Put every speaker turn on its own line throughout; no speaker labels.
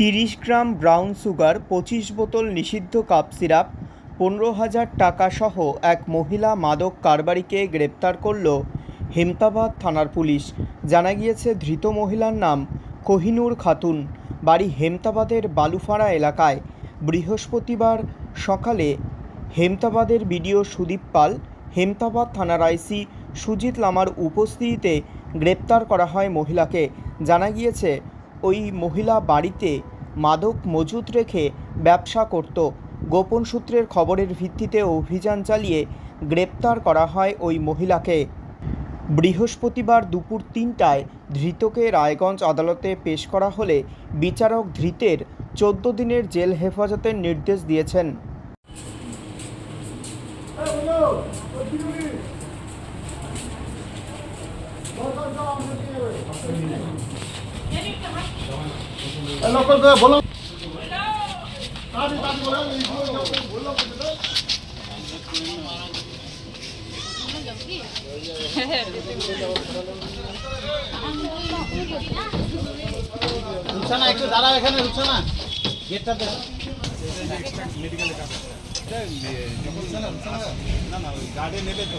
তিরিশ gram brown sugar, পঁচিশ বোতল নিষিদ্ধ কাপ সিরাপ, পনেরো হাজার টাকা সহ এক মহিলা মাদক কারবারিকে গ্রেপ্তার করল হেমতাবাদ থানার পুলিশ। জানা গিয়েছে, ধৃত মহিলার নাম কোহিনুর খাতুন। বাড়ি হেমতাবাদের বালুফাড়া এলাকায়। বৃহস্পতিবার সকালে হেমতাবাদের বিডিও সুদীপ পাল, হেমতাবাদ থানার আইসি সুজিত লামার উপস্থিতিতে গ্রেপ্তার করা হয় মহিলাকে। জানা গিয়েছে ওই মহিলা বাড়িতে মাদক মজুত রেখে ব্যবসা করত। গোপন সূত্রের খবরের ভিত্তিতে অভিযান চালিয়ে গ্রেপ্তার করা হয় ওই মহিলাকে। বৃহস্পতিবার দুপুর তিনটায় ধৃতকে রায়গঞ্জ আদালতে পেশ করা হলে বিচারক ধৃতের চোদ্দ দিনের জেল হেফাজতের নির্দেশ দিয়েছেন।
লোকাল একটু দাঁড়াও এখানে রুকসানা গেটটা দে
না না ওই গার্ডে নেবে তো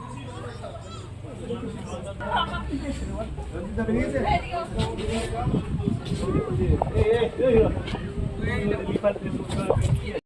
Thank you.